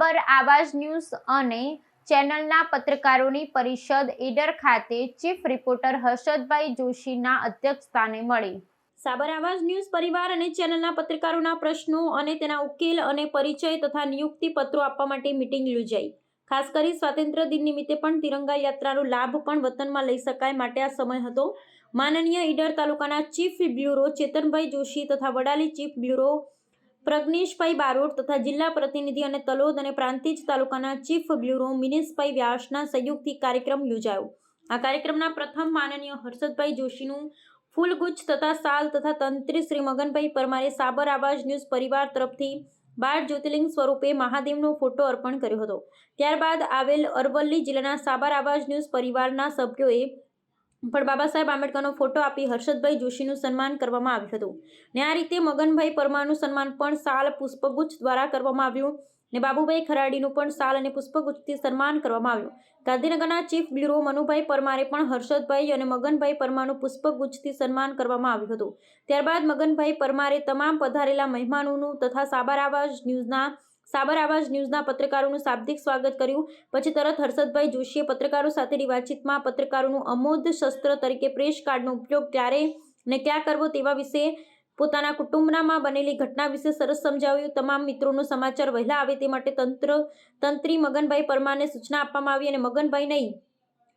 સાબર આવાજ ન્યૂઝ અને ચેનલના પત્રકારોની પરિષદ ઈડર ખાતે ચીફ રિપોર્ટર હર્ષદભાઈ જોશીના અધ્યક્ષસ્થાને મળી. સાબર આવાજ ન્યૂઝ પરિવાર અને ચેનલના પત્રકારોના પ્રશ્નો અને તેના ઉકેલ અને પરિચય તથા નિયુક્તિ પત્રો આપવા માટે મિટિંગ યોજાઈ. ખાસ કરી સ્વાતંત્ર્ય દિન નિમિત્તે પણ તિરંગા યાત્રાનો લાભ પણ વતનમાં લઈ શકાય માટે આ સમય હતો. માનનીય ઈડર તાલુકાના ચીફ બ્યુરો ચેતનભાઈ જોશી તથા વડાલી ચીફ બ્યુરો પ્રજ્ઞેશભાઈ બારોટ તથા જિલ્લા પ્રતિનિધિ અને તલોદ અને પ્રાંતિજ તાલુકાના ચીફ બ્યુરો મિનેશભાઈ વ્યાસના સંયુક્તથી કાર્યક્રમ યોજાયો. આ કાર્યક્રમના પ્રથમ માનનીય હર્ષદભાઈ જોશીનું ફૂલગુચ્છ તથા સાલ તથા તંત્રી શ્રી મગનભાઈ પરમારે સાબર આવાજ ન્યૂઝ પરિવાર તરફથી બાર જ્યોતિર્લિંગ સ્વરૂપે મહાદેવનો ફોટો અર્પણ કર્યો હતો. ત્યારબાદ આવેલ અરવલ્લી જિલ્લાના સાબર આવાજ ન્યૂઝ પરિવારના સભ્યોએ પણ બાબા સાહેબ આંબેડકરનો ફોટો આપી હર્ષદભાઈ જોશીનું સન્માન કરવામાં આવ્યું હતું. ને આ રીતે મગનભાઈ પરમારનું સન્માન પણ સાલ પુષ્પગુચ્છ દ્વારા કરવામાં આવ્યું ને બાબુભાઈ ખરાડીનું પણ સાલ અને પુષ્પગુચ્છથી સન્માન કરવામાં આવ્યું. ગાંધીનગરના ચીફ બ્યુરો મનુભાઈ પરમારે પણ હર્ષદભાઈ અને મગનભાઈ પરમારનું પુષ્પગુચ્છથી સન્માન કરવામાં આવ્યું હતું. ત્યારબાદ મગનભાઈ પરમારે તમામ પધારેલા મહેમાનોનું તથા સાબરાવાજ ન્યૂઝના સાબર આવાજ ન્યૂઝના પત્રકારોનું શાબ્દિક સ્વાગત કર્યું. પછી તરત હર્ષદભાઈ જોશીએ પત્રકારો સાથેની વાતચીતમાં પત્રકારોનું અમોધ શસ્ત્ર તરીકે પ્રેસ કાર્ડનો ઉપયોગ ક્યારે ને ક્યાં કરવો તેવા વિશે પોતાના કુટુંબનામાં બનેલી ઘટના વિશે સરસ સમજાવ્યું. તમામ મિત્રોનો સમાચાર વહેલા આવે તે માટે તંત્ર તંત્રી મગનભાઈ પરમારને સૂચના આપવામાં આવી અને મગનભાઈ નહીં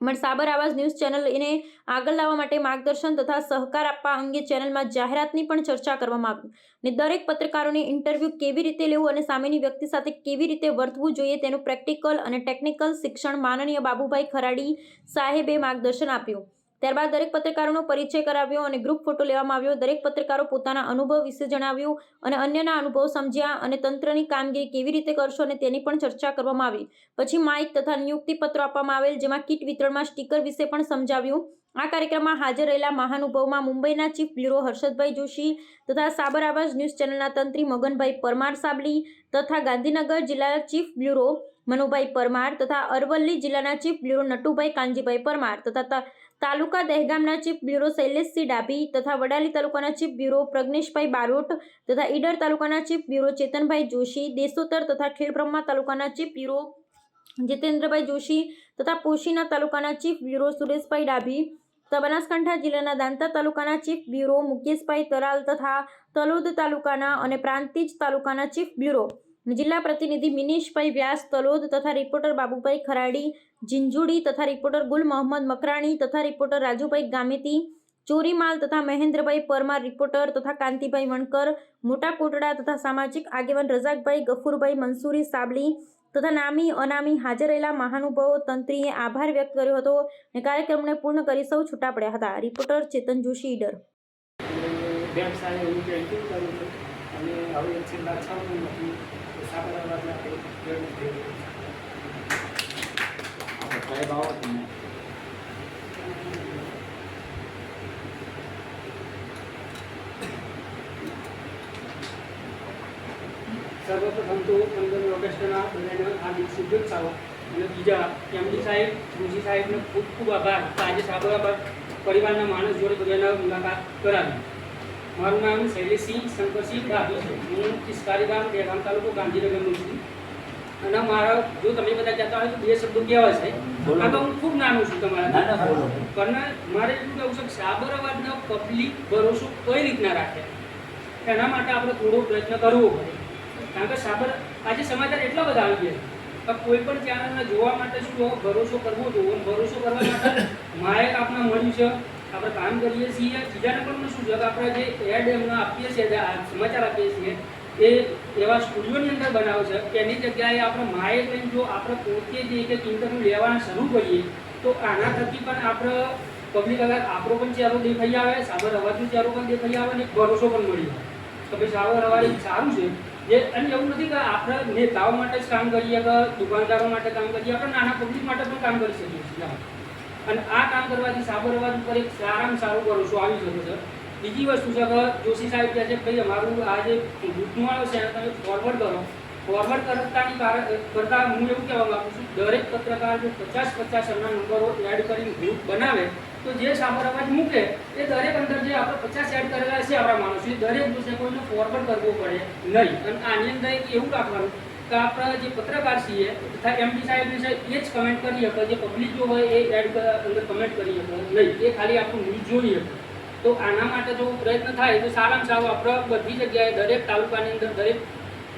પણ સાબર આવાસ ન્યૂઝ ચેનલ એને આગળ લાવવા માટે માર્ગદર્શન તથા સહકાર આપવા અંગે ચેનલમાં જાહેરાતની પણ ચર્ચા કરવામાં આવી. અને દરેક પત્રકારોને ઇન્ટરવ્યૂ કેવી રીતે લેવું અને સામેની વ્યક્તિ સાથે કેવી રીતે વર્તવું જોઈએ તેનું પ્રેક્ટિકલ અને ટેકનિકલ શિક્ષણ માનનીય બાબુભાઈ ખરાડી સાહેબે માર્ગદર્શન આપ્યું. ત્યારબાદ દરેક પત્રકારોનો પરિચય કરાવ્યો અને ગ્રુપ ફોટો લેવામાં આવ્યો. દરેક પત્રકારો પોતાના અનુભવ વિશે જણાવ્યું અને અન્યના અનુભવ સમજ્યા અને તંત્રની કામગીરી કેવી રીતે કરશો અને તેની પણ ચર્ચા કરવામાં આવી. પછી માઇક તથા નિયુક્તિ પત્રો આપવામાં આવેલ, જેમાં કીટ વિતરણમાં સ્ટીકર વિશે પણ સમજાવ્યું. આ કાર્યક્રમમાં હાજર રહેલા મહાનુભાવમાં મુંબઈના ચીફ બ્યુરો હર્ષદભાઈ જોશી તથા સાબર આવાજ ન્યૂઝ ચેનલના તંત્રી મગનભાઈ પરમાર સાબલી તથા ગાંધીનગર જિલ્લા ચીફ બ્યુરો મનુભાઈ પરમાર તથા અરવલ્લી જિલ્લાના ચીફ બ્યુરો નટુભાઈ કાનજીભાઈ પરમાર તથા તાલુકા દહેગામના ચીફ બ્યુરો શૈલેષસિંહ ડાભી તથા વડાલી તાલુકાના ચીફ બ્યુરો પ્રજ્ઞેશભાઈ બારોટ તથા ઈડર તાલુકાના ચીફ બ્યુરો ચેતનભાઈ જોશી, દેસોતર તથા ખેડબ્રહ્મા તાલુકાના ચીફ બ્યુરો જીતેન્દ્રભાઈ જોશી તથા પોશીના તાલુકાના ચીફ બ્યુરો સુરેશભાઈ ડાભી તથા બનાસકાંઠા જિલ્લાના દાંતા તાલુકાના ચીફ બ્યુરો મુકેશભાઈ તરાલ તથા તલોદ તાલુકાના અને પ્રાંતિજ તાલુકાના ચીફ બ્યુરો જિલ્લા પ્રતિનિધિ મિનીશભાઈ વ્યાસ, તલોદ તથા રિપોર્ટર બાબુભાઈ ખરાડી ઝીંઝુડી તથા રિપોર્ટર ગુલ મોહમ્મદ મકરાણી તથા રિપોર્ટર રાજુભાઈ ગામેતી, ચોરીમાલ તથા મહેન્દ્રભાઈ પરમાર રિપોર્ટર તથા કાંતિભાઈ વણકર, મોટા કોટડા તથા સામાજિક આગેવાન રઝાકભાઈ, ગફુરભાઈ મંસૂરી સાબલી તથા નામી અનામી હાજર રહેલા મહાનુભાવો તંત્રીએ આભાર વ્યક્ત કર્યો હતો અને કાર્યક્રમને પૂર્ણ કરી સૌ છૂટા પડ્યા હતા. રિપોર્ટર ચેતન જોશી ઈડર. અને હવે છેલ્લા છ મહિનાથી સાહેબ આવો તમે સર્વપ્રથમ તો પંદરમી ઓગસ્ટના બધાને હાર્દિક શુભેચ્છાઓ. અને બીજા એમડી સાહેબ ઋષિ સાહેબનો ખૂબ ખૂબ આભાર. આજે સાબરાબાદ પરિવારના માણસ જોડે બધાને મુલાકાત કરાવી. મારું નામ શૈલેષસિંહ શંકરસિંહ ડાભી છે. હું પિસ્કારી ગામ દહેગામ તાલુકો ગાંધીનગરનું છું. અને મારા જો તમે બધા કહેતા હોય તો બે શબ્દો કહેવાય છે. આ તો હું ખૂબ નાનું છું તમારા પણ મારે એટલું કહેવું છે કે પબ્લિક ભરોસો કઈ રીતના રાખે? એના માટે આપણે થોડો પ્રયત્ન કરવો પડે. કારણ કે સાબર આજે સમાચાર એટલા બધા આવી ગયા કોઈ પણ ચેનલને જોવા માટે શું ભરોસો કરવો જોઈએ? ભરોસો કરવા માટે માયક આપણે મળ્યું છે. આપણે કામ કરીએ છીએ. બીજાને પણ શું છે? કે આપણે જે એડ એમને આપીએ છીએ સમાચાર આપીએ છીએ, એ એવા સ્ટુડિયોની અંદર બનાવે છે કે એની જગ્યાએ આપણે માએ લઈને જો આપણે પોતે જે એક ઇન્ટરવ્યૂ લેવાના શરૂ કરીએ, તો આના થકી પણ આપણે પબ્લિક અગર આપણો પણ ચહેરો દેખાઈ આવે, સાબર અવાજનો ચહેરો પણ દેખાઈ આવે અને ભરોસો પણ મળી આવે તો ભાઈ સાબર અવાજ સારું છે. જે અને એવું નથી કે આપણે નેતાઓ માટે જ કામ કરીએ કે દુકાનદારો માટે કામ કરીએ, આપણે નાના પબ્લિક માટે પણ કામ કરી શકીએ છીએ. અને આ કામ કરવાથી સાબર અવાજ ઉપર એક સારામાં સારું ભરોસો આવી શકે છે. બીજી વસ્તુ છે કે જોશી સાહેબ કહે છે ભાઈ અમારું આ જે આવે છે, એને તમે ફોરવર્ડ કરો. ફોરવર્ડ કરતાની કરતાં હું એવું કહેવા માગું છું, દરેક પત્રકાર જો પચાસ પચાસ એમના નંબરો એડ કરીને ગ્રુપ બનાવે, તો જે સાબર અવાજ મૂકે, એ દરેક અંદર જે આપણે પચાસ એડ કરેલા છે આપણા માણસો, એ દરેક વિશે કોઈને ફોરવર્ડ કરવો પડે નહીં. અને આની અંદર એવું રાખવાનું કે આપણા જે પત્રકાર છીએ તથા એમડી સાહેબ છે, એ જ કમેન્ટ કરી શકે. જે પબ્લિક જો હોય, એ એડ અંદર કમેન્ટ કરી શકે. નહીં, એ ખાલી આપણું ન્યૂઝ જોઈ શકે. તો આના માટે જો પ્રયત્ન થાય, તો સારામાં સારું આપણે બધી જગ્યાએ, દરેક તાલુકાની અંદર દરેક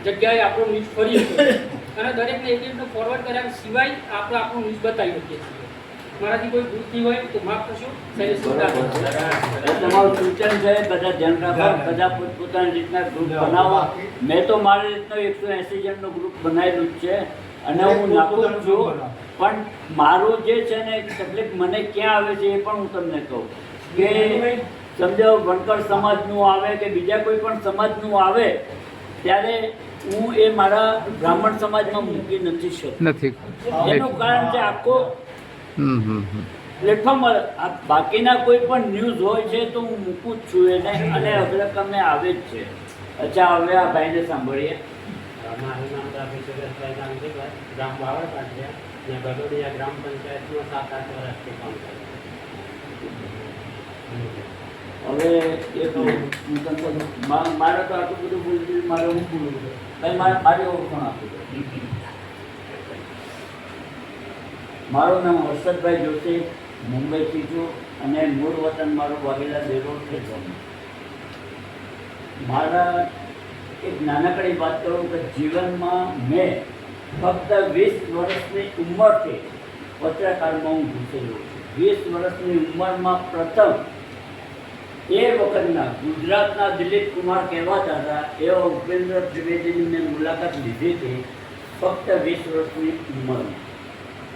જગ્યાએ આપણો ન્યૂઝ ફરી શકીએ અને દરેકને એક એક ફોરવર્ડ કર્યા સિવાય આપણે આપણું ન્યૂઝ બતાવી શકીએ છીએ. મારાથી કોઈ ભૂલ થઈ હોય તો માફ કરશો. શૈલેષ સુધાર એ તમારું સૂચન છે બધા ધ્યાન રાખો બધા પોતપોતાની રીતના ગ્રુપ બનાવો. મેં તો મારી રીતનો એકસો એસી જણનો ગ્રુપ બનાવેલું જ છે અને હું નાખું છું. પણ મારું જે છે ને તકલીફ મને ક્યાં આવે છે એ પણ હું તમને કહું. કે સમજો વણકર સમાજનું આવે કે બીજા કોઈ પણ સમાજનું આવે ત્યારે હું એ મારા બ્રાહ્મણ સમાજમાં મૂકી નથી શકતો. એનું કારણ છે આખો પ્લેટફોર્મ બાકીના કોઈ પણ ન્યૂઝ હોય છે તો હું મૂકું જ છું એને અને અગ્રક્રમે આવે જ છે. અચ્છા હવે આ ભાઈને સાંભળીએ. મારું નામ ડાભી સુરેશભાઈ ગાંધીભાઈ ગામ બાવળ પાટિયા ને ગ્રામ પંચાયતમાં સાત આઠ વર્ષથી કામ કરું હવે એ તો હું તમને મારે તો આટલું બધું બોલવું મારે હું બોલું છું? મારે મારી ઓળખાણ આપી દો. મારું નામ હર્ષદભાઈ જોશી, મુંબઈથી છું અને મૂળ વતન મારું વાઘેલા દેરોડ છે મારા એક નાનકડી વાત કરું કે જીવનમાં મેં ફક્ત વીસ વર્ષની ઉંમરથી પત્રકારમાં હું ઘૂસેલો છું. વીસ વર્ષની ઉંમરમાં પ્રથમ એ વખતના ગુજરાતના દિલીપ કુમાર કહેવાતા હતા એવા ઉપેન્દ્ર ત્રિવેદીની મેં મુલાકાત લીધી હતી ફક્ત વીસ વર્ષની ઉંમરમાં.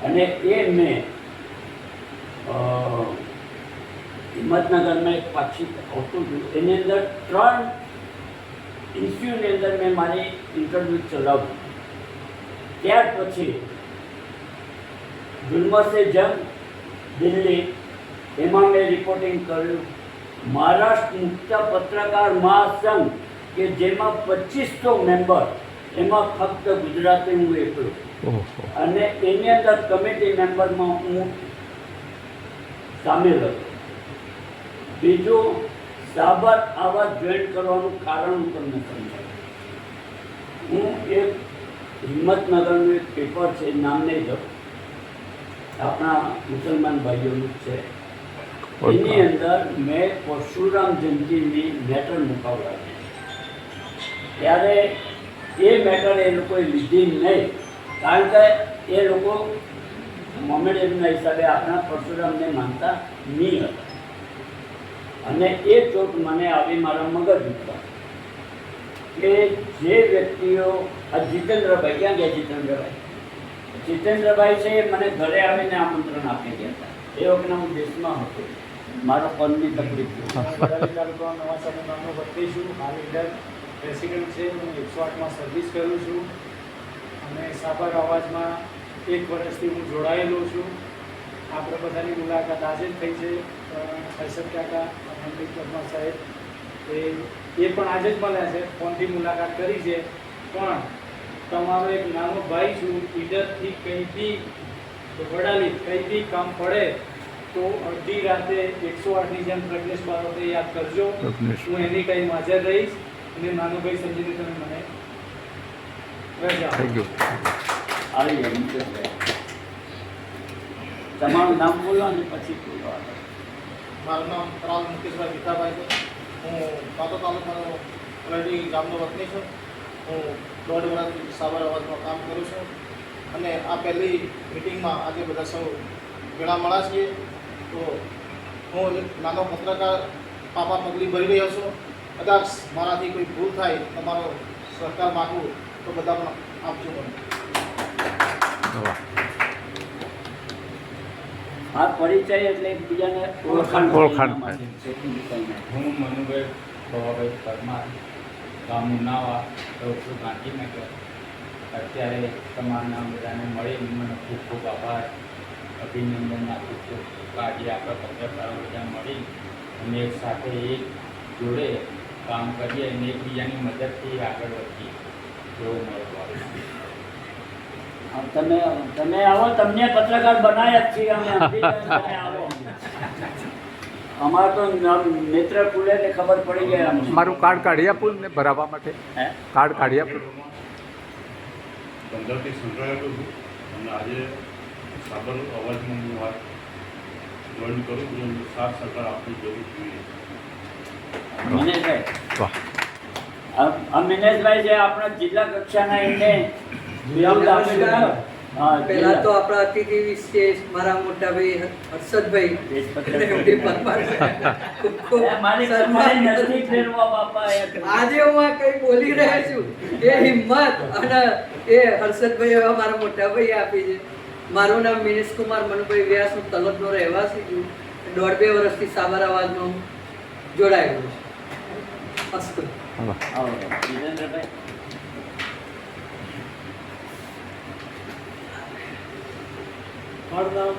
અને એ મેં હિંમતનગરમાં એક પાક્ષિક આવતું હતું એની અંદર ત્રણ ઇસ્યુની અંદર મેં મારી ઇન્ટરવ્યૂ ચલાવ્યું ત્યાર પછી જુલ્મસે જંગ દિલ્હી, એમાં મેં રિપોર્ટિંગ કર્યું. મહારાષ્ટ્ર મુક્ત પત્રકાર મહાસંઘ, કે જેમાં પચીસો મેમ્બર એમાં ફક્ત ગુજરાતી હું એકલો અને એની અંદર કમિટી મેમ્બરમાં હું સામેલ હતો. બીજું સાબર આવા જોઈન કરવાનું કારણ હું તમને સમજાવું. હું એક હિંમતનગરનું એક પેપર છે નામ નહીં દઉં આપણા મુસલમાન ભાઈઓનું જ છે. એની અંદર મેં પરશુરામ જયંતિની મેટર મુકાવડાવી. ત્યારે એ મેટર એ લોકોએ લીધી નહીં. કારણ કે એ લોકો મોમેડિયનના હિસાબે આપણા પરશુરામને માનતા નહીં હતા. અને એ ચોટ મને આવી મારા મગજ ઉપર. કે જે વ્યક્તિઓ આ જીતેન્દ્રભાઈ ક્યાં ગયા જીતેન્દ્રભાઈ? જીતેન્દ્રભાઈ છે એ મને ઘરે આવીને આમંત્રણ આપી ગયા હતા. એ વખતે હું દેશમાં હતો. મારો પનની તકલીફ. નવા સમયમાં વતની છું. હાલ ઇન્ડિયન પ્રેસિડેન્ટ છે હું એકસો આઠમાં સર્વિસ કરું છું. અને સાબર અવાજમાં એક વર્ષથી હું જોડાયેલો છું. આપણે બધાની મુલાકાત આજે જ થઈ છે. હર્ષદ કાકા અમનદીપ શર્મા સાહેબ એ એ પણ આજે જ મળ્યા છે. ફોનથી મુલાકાત કરી છે. પણ તમારો એક નાનો ભાઈ છું. ઈડરથી કંઈ બી વડાલી કંઈ બી કામ પડે તો અડધી રાતે એકસો આઠની જેમ પ્રજ્ઞેશ બારોટે યાદ કરજો. હું એની ટાઈમ હાજર રહીશ. અને નાનો ભાઈ સમજીને તમે મને રજા યુ તમારું નામ બોલો ને પછી મારું નામ રાલ મુકેશભાઈ ભીખાભાઈ છે. હું કાતો તાલુકાનો કલડી ગામનો વતની છું. હું દોઢ વર્ષથી સાબર અવાજમાં કામ કરું છું. અને આ પહેલી મિટિંગમાં આજે બધા સૌ ભેળા મળ્યા છીએ. તો હું એક નાનો પત્રકાર પાપા પગલી ભરી રહ્યો છું. કદાચ મારાથી કોઈ ભૂલ થાય તમારો સહકાર માગું તો બધા પણ. આપજો. આ પરિચય એટલે એકબીજાને ઓળખાણ ઓળખાણ. હું મનુભાઈ ભવાભાઈ પરમાર ગામનું નાવા રહું ગાંધીનગર. અત્યારે તમારા બધાને મળી. મને ખૂબ ખૂબ આભાર. અભિનંદન આપું છું. આજે આપણે પત્રકારો બધા મળી અને એક સાથે એક જોડે કામ કરીએ અને એકબીજાની મદદથી આગળ વધીએ. એવો તમે તમે આવો તમને પત્રકાર બનાવ્યા જ છીએ અમે. આવો અમારે તો મિત્ર નેત્ર ને ખબર પડી ગઈ. મારું કાર્ડ કાઢી આપું ને ભરાવવા માટે. હે? કાર્ડ કાઢી આપું પંદરથી સંકળાયેલો છું. અને આજે સાબર અવાજમાં હું વાત જોઈન કરું છું. સાથ સહકાર આપવી જરૂર જોઈએ મિનેશભાઈ વાહ. આ મિનેશભાઈ છે આપણા જિલ્લા કક્ષાના એમને પહેલા તો આપણા અતિથિ વિશેષ મારા મોટા ભાઈ હર્ષદભાઈ આજે હું આ કઈ બોલી રહ્યા છું. એ હિંમત અને એ હર્ષદભાઈ એવા મારા મોટા ભાઈ આપી છે. મારું નામ મિનેશ કુમાર મનુભાઈ વ્યાસ હું તલબનો રહેવાસી છું. દોઢ બે વર્ષથી સાબર અવાજમાં હું જોડાયેલો છું. અસ્તુ મારું નામ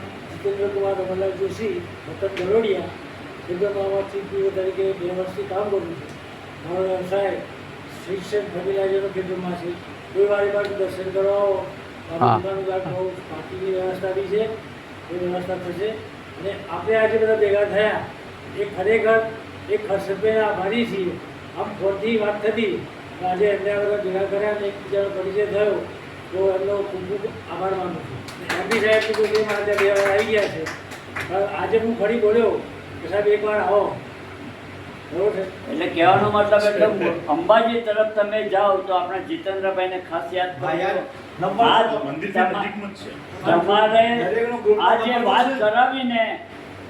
રમણલાલ જોશી વતન ગરોડિયા વિદ્યામાં ચીફ પીઓ તરીકે બે વર્ષથી કામ કરું છું મારો વ્યવસાય શિક્ષણ ફર્ટિલાઇઝરનો છે કોઈ વાળી બાજુ દર્શન કરવા આવો બહુ પાર્ટીની વ્યવસ્થા બી છે એ વ્યવસ્થા થશે અને આપણે આજે બધા ભેગા થયા એ ખરેખર એક હર્ષદભાઈના આભારી છીએ. આમ ફોનથી વાત થતી. આજે એમને બધા ભેગા કર્યા અને એકબીજાનો પરિચય થયો તો એમનો ખૂબ ખૂબ આભાર માનું છું. એમપી સાહેબ કીધું કે મારા ત્યાં બે વાર આવી ગયા છે. આજે હું ફરી બોલ્યો કે સાહેબ એકવાર આવો. છે? એટલે કહેવાનો મતલબ એટલે અંબાજી તરફ તમે જાઓ તો આપણા જીતેન્દ્રભાઈને ખાસ યાદ તમારે આ જે વાત. કરાવીને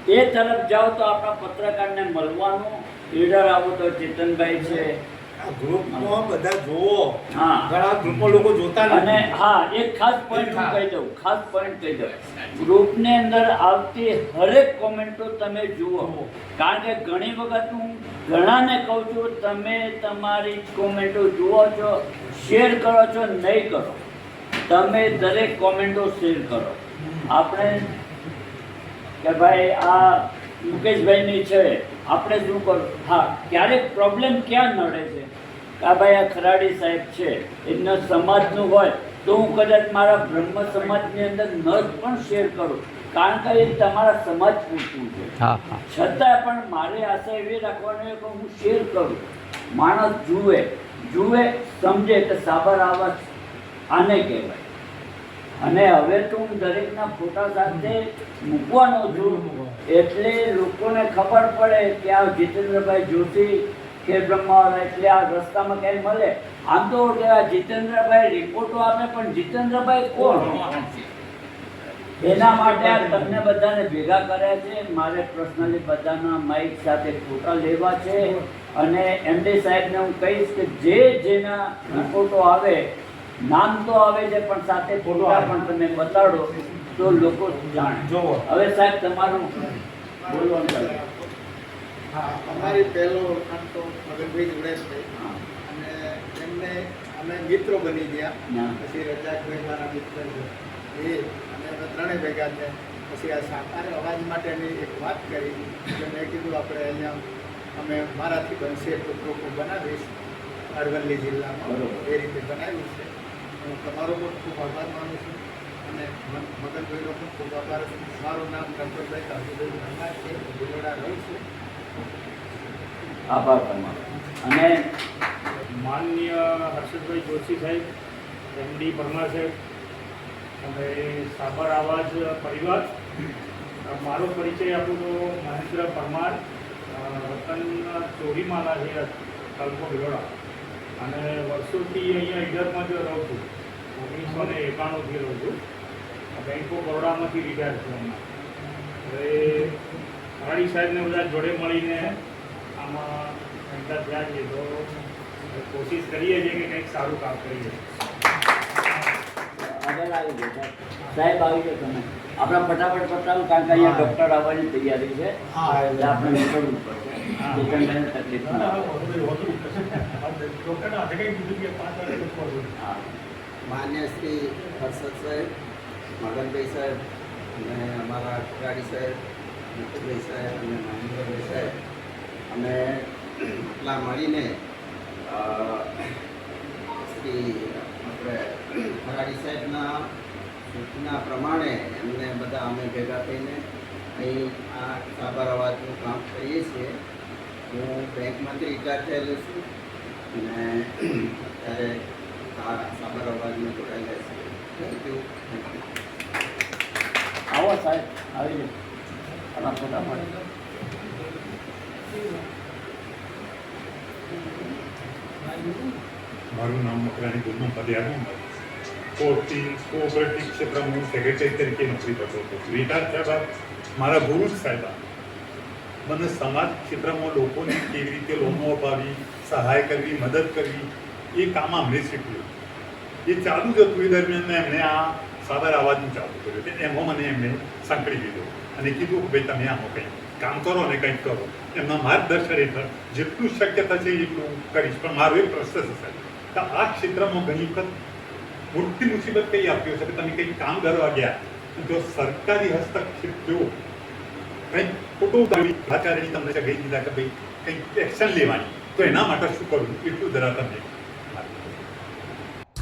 એ તરફ જાઓ તો આપણા પત્રકારને મળવાનું. લીડર આવો તો ચેતનભાઈ છે. ગ્રુપમાં બધા જોવો હા. ઘણા ગ્રુપમાં લોકો જોતા અને હા એક ખાસ પોઈન્ટ હું કહી દઉં ખાસ પોઈન્ટ કહી દઉં. ગ્રુપની અંદર આવતી હરેક કોમેન્ટો તમે જુઓ. કારણ કે ઘણી વખત હું ઘણાને કહું છું તમે તમારી કોમેન્ટો જુઓ છો શેર કરો છો નહીં કરો. તમે દરેક કોમેન્ટો શેર કરો. આપણે કે ભાઈ આ મુકેશભાઈની છે. આપણે શું કરું? હા ક્યારેક પ્રોબ્લેમ ક્યાં નડે છે? કા આ ભાઈ આ ખરાડી સાહેબ છે એમના સમાજનું હોય તો હું કદાચ મારા બ્રહ્મ સમાજની અંદર ન પણ શેર કરું. કારણ કે એ તમારા સમાજ પૂરતું છે. છતાં પણ મારે આશા એવી રાખવાની કે હું શેર કરું. માણસ જુએ જુએ સમજે કે સાબર આવાજ આને કહેવાય. અને હવે તો હું દરેકના ફોટા સાથે મૂકવાનો છું. એટલે લોકોને ખબર પડે કે આ જીતેન્દ્રભાઈ જોશી કે બ્રહ્માવાળા એટલે આ રસ્તામાં ક્યાંય મળે. આમ તો આ જીતેન્દ્રભાઈ રિપોર્ટો આપે, પણ જીતેન્દ્રભાઈ કોણ? એના માટે આ તમને બધાને ભેગા કર્યા છે. મારે પર્સનલી બધાના માઇક સાથે ફોટા લેવા છે. અને એમડી સાહેબને હું કહીશ કે જે જેના રિપોર્ટો આવે નામ તો આવે છે પણ સાથે ફોટા પણ તમે બતાડો તો લોકો જાણે. જોવો. હવે સાહેબ તમારું બોલવાનું હા અમારી પહેલો ઓળખાણ તો મગનભાઈ જોડે છે. હા. અને એમને અમે મિત્રો બની ગયા. પછી રજાકભાઈ મારા મિત્ર છે. એ અને અમે ત્રણેય ભેગા છે પછી આ સાકાર અવાજ માટેની એક વાત કરી. કે મેં કીધું આપણે અહીંયા અમે મારાથી બનશે તો ગ્રુપ બનાવીશ. અરવલ્લી જિલ્લામાં. એ રીતે બનાવ્યું છે. હું તમારો પણ ખૂબ આભાર માનું છું અને મગનભાઈનો પણ ખૂબ આભાર છું. મારું નામ ગણપતભાઈ કાજુભાઈ બ્રહ્મા છે. ભીલોડા રહું છું. આભાર તમારો. અને માનનીય હર્ષદભાઈ જોશી સાહેબ એમડી પરમાર સાહેબ અને સાબર આવાજ પરિવાર મારો પરિચય આપું તો મહેન્દ્ર પરમાર વતન ચોરીમાલા છે તાલુકો ભીલોડા અને વર્ષોથી અહીંયા ઇડરમાં જ રહું છું. ઓગણીસો ને એકાણુંથી રહું છું બેંક ઓફ બરોડામાંથી રિટાયર છું હવે હરાડી સાહેબને બધા જોડે મળીને આમાં થયા છે તો કોશિશ કરીએ છીએ કે કંઈક સારું કામ કરીએ આગળ આવી જાઓ સાહેબ. આવી ગયો તમે આપણા ફટાફટ પતાવો કારણ કે અહીંયા ડૉક્ટર આવવાની તૈયારી છે એટલે આપણે નીકળવું પડશે તકલીફ ના આવે. હા. માન્ય શ્રી હર્ષદ સાહેબ, મગનભાઈ સાહેબ અને અમારા ખરાડી સાહેબ મુકુભાઈ સાહેબ અને મહેન્દ્રભાઈ સાહેબ. અમે આટલા મળીને શ્રી આપણે ખરાડી સાહેબના સૂચના પ્રમાણે એમને બધા અમે ભેગા થઈને અહીં આ સાબર અવાજનું કામ કરીએ છીએ. હું બેંકમાંથી રિટાયર થયેલો છું અને અત્યારે સાબર આવો સાહેબ આવી આના ફોટા મળે મારું નામ મકરાણી ગુલમ પદયાનું કોર્ટી કોઓપરેટિવ ક્ષેત્રમાં હું સેક્રેટરી તરીકે નોકરી કરતો હતો. રિટાયર થયા બાદ મારા ગુરુ સાહેબ મને સમાજ ક્ષેત્રમાં લોકોને કેવી રીતે લોનો અપાવી સહાય કરવી, મદદ કરવી એ કામ અમને શીખ્યું એ ચાલુ જ હતું. એ દરમિયાન એમણે આ સાદર અવાજનું ચાલુ કર્યું એટલે એમાં મને એમને સાંકળી દીધો અને કીધું કે, ભાઈ, તમે આમાં કંઈક કામ કરો અને કંઈક કરો. એમના માર્ગદર્શન હેઠળ જેટલું શક્ય થશે એટલું કરીશ. પણ મારો એક પ્રશ્ન થશે તો આ ક્ષેત્રમાં ઘણી વખત મોટી મુસીબત કઈ આપ્યો છે કે તમે કંઈક કામ કરવા ગયા? જો સરકારી હસ્તક્ષેપ જો કંઈક ખોટું આચાર્યની તમને કહી દીધા કે, ભાઈ, કંઈક એક્શન લેવાની. તો એના માટે શું કરવું? એટલું જરા તમે